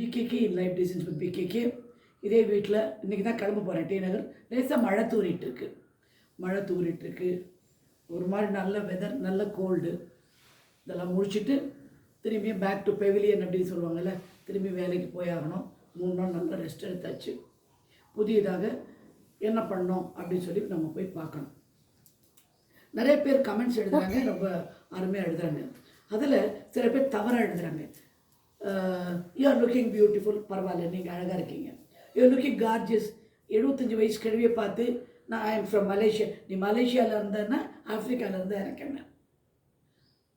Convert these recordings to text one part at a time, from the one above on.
PKK life designs with PKK இதே வீட்டில் இன்றைக்கி தான் கிளம்ப போகிறேன் டி நகர் லேசாக மழை தூறிட்டு இருக்கு. மழை தூறிட்டு இருக்கு. ஒரு மாதிரி நல்ல வெதர் நல்ல கோல்டு இதெல்லாம் முடிச்சுட்டு திரும்பியும் பேக் டு பெவிலியன் அப்படின்னு சொல்லுவாங்கல்ல திரும்பி வேலைக்கு போய் ஆகணும். மூணு நாள் நல்லா ரெஸ்ட் எடுத்தாச்சு. புதியதாக என்ன பண்ணோம் அப்படின்னு சொல்லி நம்ம போய் பார்க்கணும். நிறைய பேர் கமெண்ட்ஸ் எழுதுறாங்க. ரொம்ப அருமையாக எழுதுறாங்க. அதில் சில பேர் தவறாக எழுதுறாங்க. Uh, you are looking beautiful பரவாயில்ல நீங்கள் அழகாக இருக்கீங்க. யூ லுக்கிங் கார்ஜியஸ் எழுபத்தஞ்சி வயசு கிழவியை பார்த்து நான் ஐ எம் ஃப்ரம் மலேசியா நீ மலேசியாவில் இருந்தேன்னா ஆஃப்ரிக்காவில் இருந்தால் எனக்கு என்ன?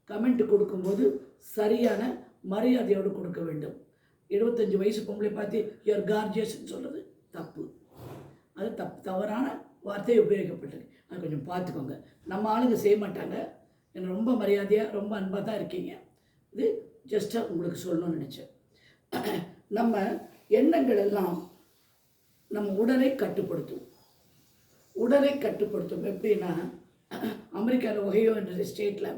கமெண்ட் கொடுக்கும்போது சரியான மரியாதையோடு கொடுக்க வேண்டும். எழுபத்தஞ்சி வயசு பொம்பளை பார்த்து யுவர் கார்ஜியஸ்ன்னு சொல்கிறது தப்பு. அது தப்பு. தவறான வார்த்தை உபயோகிக்கப்பட்டிருக்கு. அது கொஞ்சம் பார்த்துக்கோங்க. நம்ம ஆளுங்க செய்ய மாட்டாங்க. எனக்கு ரொம்ப மரியாதையாக ரொம்ப அன்பாக தான் இருக்கீங்க. இது ஜஸ்ட்டாக உங்களுக்கு சொல்லணும்னு நினச்சேன். நம்ம எண்ணங்கள் எல்லாம் நம்ம உடலை கட்டுப்படுத்தும். உடலை கட்டுப்படுத்தும். எப்படின்னா அமெரிக்காவில் ஒகையோ என்ற ஸ்டேட்டில்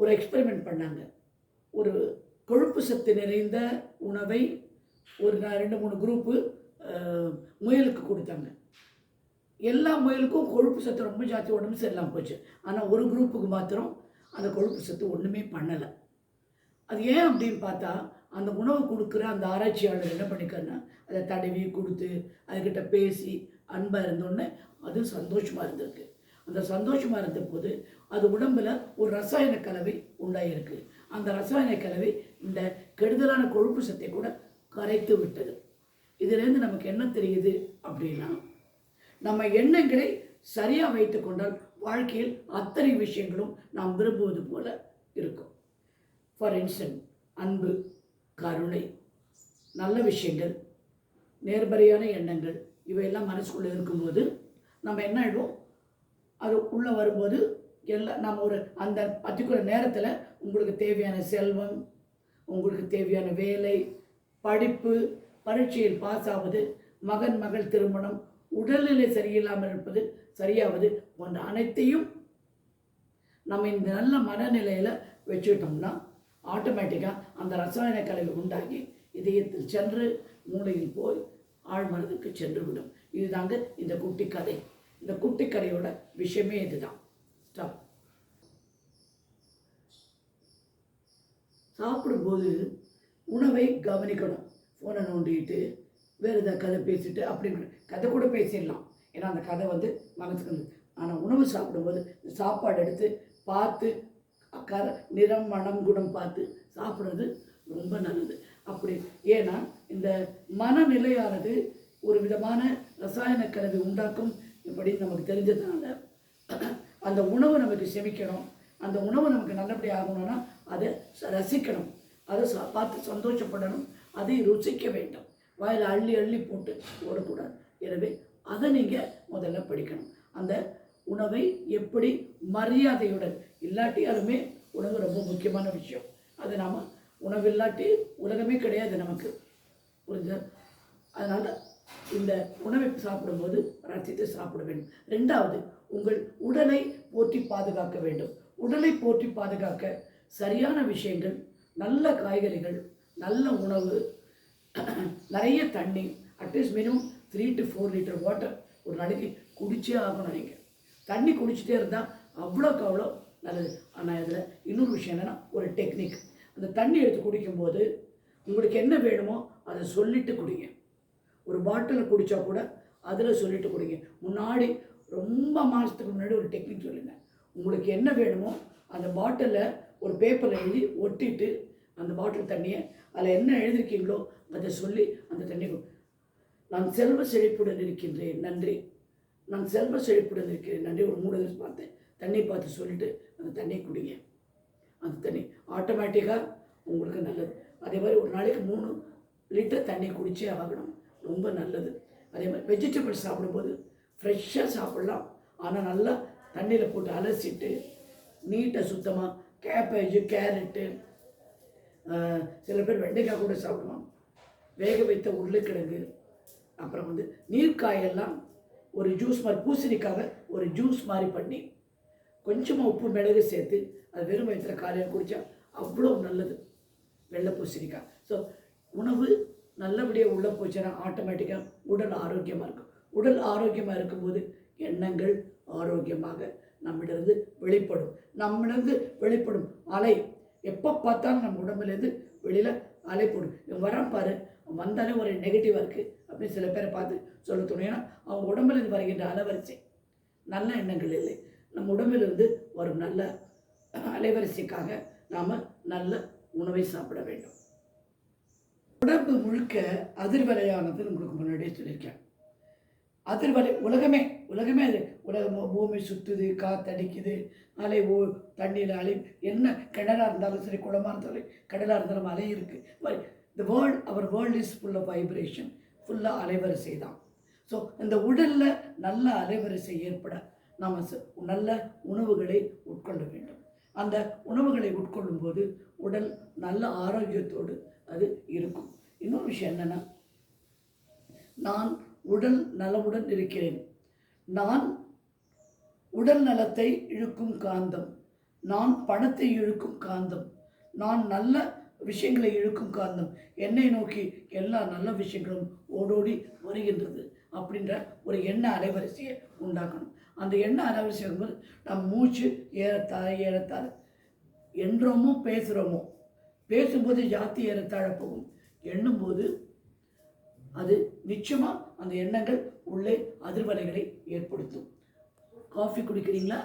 ஒரு எக்ஸ்பெரிமெண்ட் பண்ணாங்க. ஒரு கொழுப்பு சத்து நிறைந்த உணவை ஒரு நான் ரெண்டு மூணு குரூப்பு முயலுக்கு கொடுத்தாங்க. எல்லா முயலுக்கும் கொழுப்பு சத்து ரொம்ப ஜாஸ்தி உடம்பு சரியில்லாமல் போச்சு. ஆனால் ஒரு குரூப்புக்கு மாத்திரம் அந்த கொழுப்பு சத்து ஒன்றுமே பண்ணலை. அது ஏன் அப்படின்னு பார்த்தா அந்த உணவு கொடுக்குற அந்த ஆராய்ச்சியாளர் என்ன பண்ணிக்கிறன்னா அதை தடவி கொடுத்து அதுக்கிட்ட பேசி அன்பாக இருந்தோடனே அது சந்தோஷமாக இருந்திருக்கு. அந்த சந்தோஷமாக இருந்த போது அது உடம்பில் ஒரு ரசாயன கலவை உண்டாயிருக்கு. அந்த ரசாயன கலவை இந்த கெடுதலான கொழுப்பு சத்தை கூட கரைத்து விட்டது. இதுலேருந்து நமக்கு என்ன தெரியுது அப்படின்னா நம்ம எண்ணங்களை சரியாக வைத்து கொண்டால் வாழ்க்கையில் அத்தனை விஷயங்களும் நாம் விரும்புவது போல இருக்கும். ஃபார் இன்ஸ்டன்ட் அன்பு கருணை நல்ல விஷயங்கள் நேர்மறையான எண்ணங்கள் இவையெல்லாம் மனசுக்குள்ளே இருக்கும்போது நம்ம என்ன ஆகிடும் அது உள்ளே வரும்போது எல்லாம் நம்ம ஒரு அந்த பர்டிகுலர் நேரத்தில் உங்களுக்கு தேவையான செல்வம் உங்களுக்கு தேவையான வேலை படிப்பு பரீட்சையில் பாஸ் ஆவது மகன் மகள் திருமணம் உடல்நிலை சரியில்லாமல் இருப்பது சரியாவது போன்ற அனைத்தையும் நம்ம இந்த நல்ல மனநிலையில் வச்சுக்கிட்டோம்னா ஆட்டோமேட்டிக்காக அந்த ரசாயன கலவை உண்டாகி இதயத்தில் சென்று மூளையில் போய் ஆழ்மனதுக்கு சென்று விடும். இதுதாங்க இந்த குட்டி கதை இந்த குட்டி கதையோட விஷயமே இதுதான். ஸ்டாப் சாப்பிடும்போது உணவை கவனிக்கணும். ஃபோனை நோண்டிட்டு வேறு ஏதாவது கதை பேசிட்டு அப்படி கதை கூட பேசிடலாம். ஏன்னா அந்த கதை வந்து மனசுக்கு ஆனால் உணவு சாப்பிடும்போது இந்த சாப்பாடு எடுத்து பார்த்து கர நிறம் மனம் குணம் பார்த்து சாப்பிட்றது ரொம்ப நல்லது. அப்படி ஏன்னா இந்த மனநிலையானது ஒரு விதமான ரசாயன கலவை உண்டாக்கும் இப்படி நமக்கு தெரிஞ்சதுனால அந்த உணவை நமக்கு செமிக்கணும். அந்த உணவு நமக்கு நல்லபடி ஆகணும்னா அதை ச- ரசிக்கணும். அதை சா பார்த்து சந்தோஷப்படணும். அதை ருசிக்க வேண்டும். வாயில் அள்ளி அள்ளி போட்டு ஓடக்கூடாது எனவே அதை நீங்கள் முதல்ல படிக்கணும். அந்த உணவை எப்படி மரியாதையுடன் இல்லாட்டியாலுமே உணவு ரொம்ப முக்கியமான விஷயம். அது நாம் உணவு இல்லாட்டி உலகமே கிடையாது நமக்கு. புரிஞ்சா அதனால் இந்த உணவை சாப்பிடும்போது ரசித்து சாப்பிட வேண்டும். ரெண்டாவது உங்கள் உடலை போற்றி பாதுகாக்க வேண்டும். உடலை போற்றி பாதுகாக்க சரியான விஷயங்கள் நல்ல காய்கறிகள் நல்ல உணவு நிறைய தண்ணி at least minimum three to four litre water ஒரு நாளைக்கு குடிச்சே ஆகணும் நீங்கள் தண்ணி குடிச்சிட்டே இருந்தால் அவ்வளோக்கு அவ்வளோ நல்லது. ஆனால் இதில் இன்னொரு விஷயம் என்னென்னா ஒரு டெக்னிக் அந்த தண்ணி எடுத்து குடிக்கும்போது உங்களுக்கு என்ன வேணுமோ அதை சொல்லிட்டு குடிங்க. ஒரு பாட்டிலில் குடித்தா கூட அதில் சொல்லிட்டு குடிங்க. முன்னாடி ரொம்ப மாதத்துக்கு முன்னாடி ஒரு டெக்னிக் சொல்லுங்கள் உங்களுக்கு என்ன வேணுமோ அந்த பாட்டிலில் ஒரு பேப்பரில் எழுதி ஒட்டிட்டு அந்த பாட்டில் தண்ணியை அதில் என்ன எழுதியிருக்கீங்களோ அதை சொல்லி அந்த தண்ணி நான் செல்வ செழிப்புடன் இருக்கின்றேன். நன்றி. நான் செல்வ செழிப்புடன் இருக்கிறேன் நன்றி ஒரு மூணு தடவை பார்த்தேன். தண்ணி பார்த்து சொல்லிட்டு அந்த தண்ணியை குடிங்க. அந்த தண்ணி ஆட்டோமேட்டிக்காக உங்களுக்கு நல்லது. அதே மாதிரி ஒரு நாளைக்கு மூணு லிட்டர் தண்ணி குடிச்சே ஆகணும். ரொம்ப நல்லது. அதே மாதிரி வெஜிடபிள்ஸ் சாப்பிடும்போது ஃப்ரெஷ்ஷாக சாப்பிடலாம். ஆனால் நல்லா தண்ணியில் போட்டு அலசிட்டு நீட்டாக சுத்தமாக கேபேஜு கேரட்டு சில பேர் வெண்டைக்காய் கூட சாப்பிடுவாங்க. வேக வைத்த உருளைக்கிழங்கு அப்புறம் வந்து நீர்க்காயெல்லாம் ஒரு ஜூஸ் மாதிரி பூசணிக்காக ஒரு ஜூஸ் மாதிரி பண்ணி கொஞ்சமாக உப்பு மிளகு சேர்த்து அது வெறும் வயிற்றில் காலையில் குடித்தா அவ்வளோ நல்லது. வெள்ளை பூசணிக்காய். ஸோ உணவு நல்லபடியாக உள்ளே போச்சுன்னா ஆட்டோமேட்டிக்காக உடல் ஆரோக்கியமாக இருக்கும். உடல் ஆரோக்கியமாக இருக்கும்போது எண்ணங்கள் ஆரோக்கியமாக நம்மிடந்து வெளிப்படும். நம்மிடந்து வெளிப்படும் அலை. எப்போ பார்த்தாலும் நம்ம உடம்புலேருந்து வெளியில் அலை போடும். இவன் வரான் பாரு வந்தாலே ஒரு நெகட்டிவாக இருக்குது அப்படின்னு சில பேரை பார்த்து சொல்ல தோணும். ஏன்னா அவங்க உடம்புலேருந்து வருகின்ற அலைவரிசை நல்ல எண்ணங்கள் இல்லை. நம்ம உடம்பிலிருந்து வரும் நல்ல அலைவரிசைக்காக நாம் நல்ல உணவை சாப்பிட வேண்டும். உடம்பு முழுக்க அதிர்வலையானது உங்களுக்கு முன்னாடியே சொல்லியிருக்கேன் அதிர்வலை உலகமே உலகமே அது. உலகம் பூமி சுற்றுது காத்தடிக்குது அலை ஓ தண்ணியில் அலை என்ன கிணறாக இருந்தாலும் சரி குளமாக இருந்தாலும் சரி, கடலாக இருந்தாலும் அலை இருக்குது the world our world is full of vibration ஃபுல்லாக அலைவரிசை தான். ஸோ இந்த உடலில் நல்ல அலைவரிசை ஏற்பட நாம் நல்ல உணவுகளை உட்கொள்ள வேண்டும். அந்த உணவுகளை உட்கொள்ளும் போது உடல் நல்ல ஆரோக்கியத்தோடு அது இருக்கும். இன்னொரு விஷயம் என்னென்னா நான் உடல் நலமுடன் இருக்கிறேன். நான் உடல் நலத்தை இழுக்கும் காந்தம். நான் பணத்தை இழுக்கும் காந்தம். நான் நல்ல விஷயங்களை இழுக்கும் காரணம். என்னை நோக்கி எல்லா நல்ல விஷயங்களும் ஓடோடி வருகின்றது அப்படின்ற ஒரு எண்ண அலைவரிசையை உண்டாக்கணும். அந்த எண்ண அலைவரிசை நம் மூச்சு ஏறத்தாழ ஏறத்தாழ என்றோமோ பேசுகிறோமோ பேசும்போது ஜாத்தி ஏறத்தாழ போகும். எண்ணும்போது அது நிச்சயமாக அந்த எண்ணங்கள் உள்ளே அதிர்வலைகளை ஏற்படுத்தும். காஃபி குடிக்கிறீங்களா?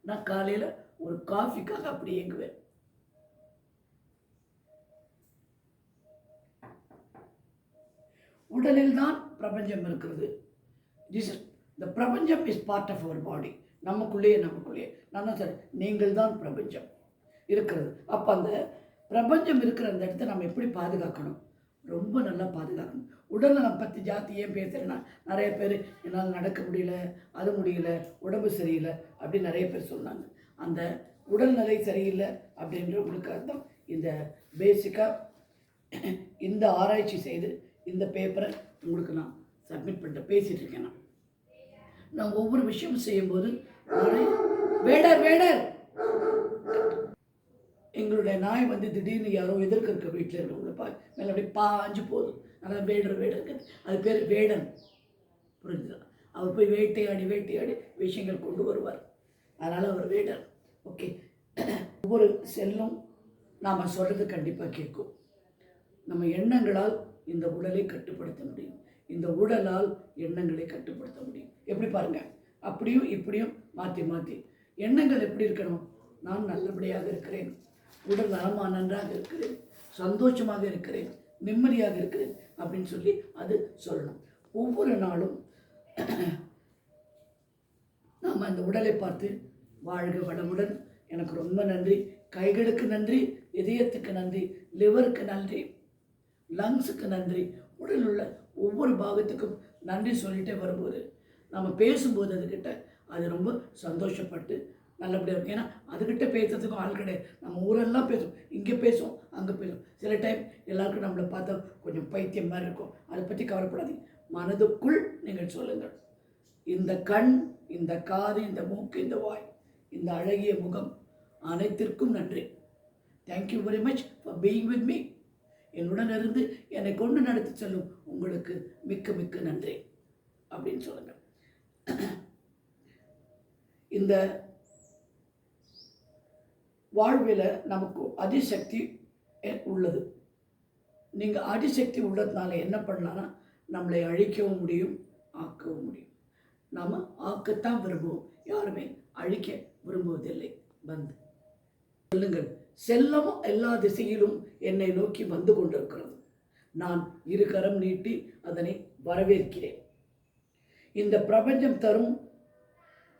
நான் காலையில் ஒரு காஃபிக்காக அப்படி இயங்குவேன். உடலில் தான் பிரபஞ்சம் இருக்கிறது. திஸ் இந்த பிரபஞ்சம் is part of our body நமக்குள்ளேயே நமக்குள்ளேயே. நான் தான் சார் நீங்கள் தான் பிரபஞ்சம் இருக்கிறது. அப்போ அந்த பிரபஞ்சம் இருக்கிற அந்த இடத்த நம்ம எப்படி பாதுகாக்கணும்? ரொம்ப நல்லா பாதுகாக்கணும். உடல்நலம் பற்றி ஜாத்தி ஏன் பேசுகிறேன்னா நிறைய பேர் என்னால் நடக்க முடியல அது முடியல உடம்பு சரியில்லை அப்படின்னு நிறைய பேர் சொன்னாங்க. அந்த உடல்நிலை சரியில்லை அப்படின்றவங்களுக்காக அர்த்தம் இந்த பேசிக்காக இந்த ஆராய்ச்சி செய்து இந்த பேப்பரை உங்களுக்கு நான் சப்மிட் பண்ணிட்டு பேசிகிட்டு இருக்கேன் நான். நான் ஒவ்வொரு விஷயமும் செய்யும்போது வேடர் வேடர்! எங்களுடைய நாய் வந்து திடீர்னு யாரோ எதிர்க்க இருக்க வீட்டில் இருக்கவங்கள பா மேலே அப்படியே பாஞ்சு போதும். அதனால் வேடர் வேடர் அது பேர் வேடன். புரிஞ்சுதா? அவர் போய் வேட்டையாடி வேட்டையாடி விஷயங்கள் கொண்டு வருவார். அதனால் அவர் வேடர். ஓகே. ஒவ்வொரு செல்லும் நாம் சொல்கிறது கண்டிப்பாக கேட்கும். நம்ம எண்ணங்களால் இந்த உடலை கட்டுப்படுத்த முடியும். இந்த உடலால் எண்ணங்களை கட்டுப்படுத்த முடியும். எப்படி பாருங்க? அப்படியும் இப்படியும் மாற்றி மாற்றி எண்ணங்கள் எப்படி இருக்கணும்? நான் நல்லபடியாக இருக்கிறேன். உடல் நலமாக நன்றாக இருக்கிறேன். சந்தோஷமாக இருக்கிறேன். நிம்மதியாக இருக்கிறேன் அப்படின்னு சொல்லி அது சொல்லணும். ஒவ்வொரு நாளும் நாம் அந்த உடலை பார்த்து வாழ்க வளமுடன். எனக்கு ரொம்ப நன்றி. கைகளுக்கு நன்றி இதயத்துக்கு நன்றி லிவருக்கு நன்றி. லங்ஸுக்கு நன்றி. உடலில் உள்ள ஒவ்வொரு பாகத்துக்கும் நன்றி சொல்லிட்டே வரும்போது நம்ம பேசும்போது அதுக்கிட்ட அது ரொம்ப சந்தோஷப்பட்டு நல்லபடியாக இருக்கும். ஏன்னா அதுக்கிட்ட பேசுறதுக்கும் ஆள் கிடையாது. நம்ம ஊரெல்லாம் பேசுவோம். இங்கே பேசுவோம் அங்கே பேசுவோம். சில டைம் எல்லாருக்கும் நம்மளை பார்த்தா கொஞ்சம் பைத்தியம் மாதிரி இருக்கும். அதை பற்றி கவலைப்படாதீங்க. மனதுக்குள் நீங்கள் சொல்லுங்கள். இந்த கண் இந்த காது இந்த மூக்கு இந்த வாய் இந்த அழகிய முகம் அனைத்திற்கும் நன்றி. Thank you very much for being with me என்னுடன் இருந்து என்னை கொண்டு நடத்தி செல்லும் உங்களுக்கு மிக்க மிக்க நன்றி. அப்படின்னு சொல்லுங்கள் இந்த வாழ்வில் நமக்கு அதிசக்தி உள்ளது. நீங்கள் அதிசக்தி உள்ளதுனால என்ன பண்ணலான்னா நம்மளை அழிக்கவும் முடியும் ஆக்கவும் முடியும். நாம் ஆக்கத்தான் விரும்புவோம். யாருமே அழிக்க விரும்புவதில்லை. வந்து. சொல்லுங்கள். செல்லமும் எல்லா திசையிலும் என்னை நோக்கி வந்து கொண்டிருக்கிறது. நான் இரு கரம் நீட்டி அதனை வரவேற்கிறேன். இந்த பிரபஞ்சம் தரும்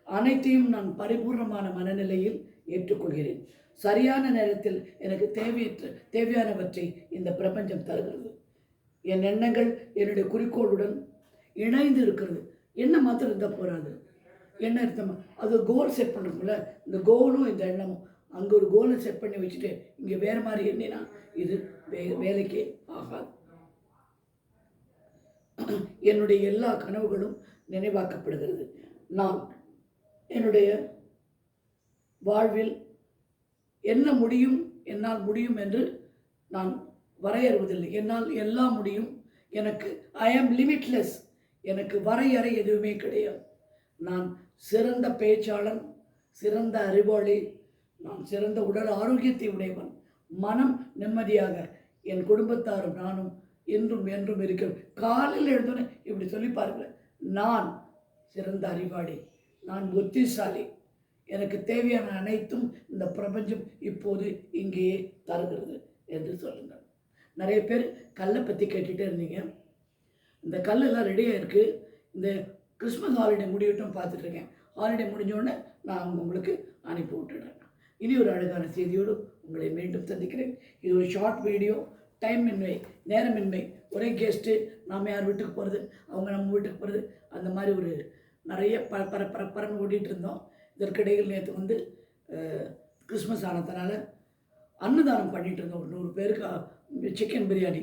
அனைத்தையும் நான் பரிபூர்ணமான மனநிலையில் ஏற்றுக்கொள்கிறேன். சரியான நேரத்தில் எனக்கு தேவையற்ற தேவையானவற்றை இந்த பிரபஞ்சம் தருகிறது. என் எண்ணங்கள் என்னுடைய குறிக்கோளுடன் இணைந்து இருக்கிறது. என்ன மாத்திரம் இருந்தால் போகாது என்ன அர்த்தமா? அது கோல் செட் பண்ணக்குள்ள இந்த கோலும் இந்த எண்ணமும். அங்கே ஒரு கோலை செட் பண்ணி வச்சுட்டு இங்கே வேறு மாதிரி எண்ணினா இது வே வேலைக்கே ஆகாது. என்னுடைய எல்லா கனவுகளும் நினைவாக்கப்படுகிறது. நான் என்னுடைய வாழ்வில் என்ன முடியும் என்னால் முடியும் என்று நான் வரையறுவதில்லை. என்னால் எல்லாம் முடியும். எனக்கு ஐ ஆம் லிமிட்லெஸ் எனக்கு வரையறை எதுவுமே கிடையாது. நான் சிறந்த பேச்சாளன் சிறந்த அறிவாளி நான் சிறந்த உடல் ஆரோக்கியத்தை உடையவன். மனம் நிம்மதியாக என் குடும்பத்தாரும் நானும் என்றும் என்றும் இருக்கிறோம் காலையில் எழுந்தோன்னே இப்படி சொல்லி பாருங்கள் நான் சிறந்த அறிவாளி நான் புத்திசாலி. எனக்கு தேவையான அனைத்தும் இந்த பிரபஞ்சம் இப்போது இங்கேயே தருகிறது என்று சொல்லுங்கள். நிறைய பேர் கல்லை பற்றி கேட்டுகிட்டே இருந்தீங்க. இந்த கல்லெல்லாம் ரெடியாக இருக்குது இந்த கிறிஸ்மஸ் ஹாலிடே முடியட்டும் பார்த்துட்ருக்கேன் ஹாலிடே முடிஞ்சோடனே நான் உங்களுக்கு அனுப்பி விட்டுடுறேன். இனி ஒரு அழகான செய்தியோடு உங்களை மீண்டும் சந்திக்கிறேன். இது ஒரு ஷார்ட் வீடியோ டைமின்மை நேரமின்மை ஒரே கெஸ்ட்டு நாம் யார் வீட்டுக்கு போகிறது அவங்க நம்ம வீட்டுக்கு போகிறது அந்த மாதிரி ஒரு நிறைய ப பர பர பரன்னு ஓட்டிகிட்டு இருந்தோம். இதற்கிடையில் நேற்று வந்து கிறிஸ்மஸ் ஆனதுனால அன்னதானம் பண்ணிகிட்டு இருந்தோம். ஒரு நூறு பேருக்கு சிக்கன் பிரியாணி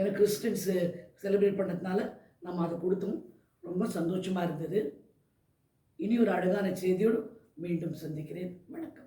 எனக்கு கிறிஸ்டின்ஸு செலிப்ரேட் பண்ணதுனால நம்ம அதை கொடுத்தோம். ரொம்ப சந்தோஷமாக இருந்தது. இனி ஒரு அழகான செய்தியோடு மீண்டும் சந்திக்கிறேன். வணக்கம்.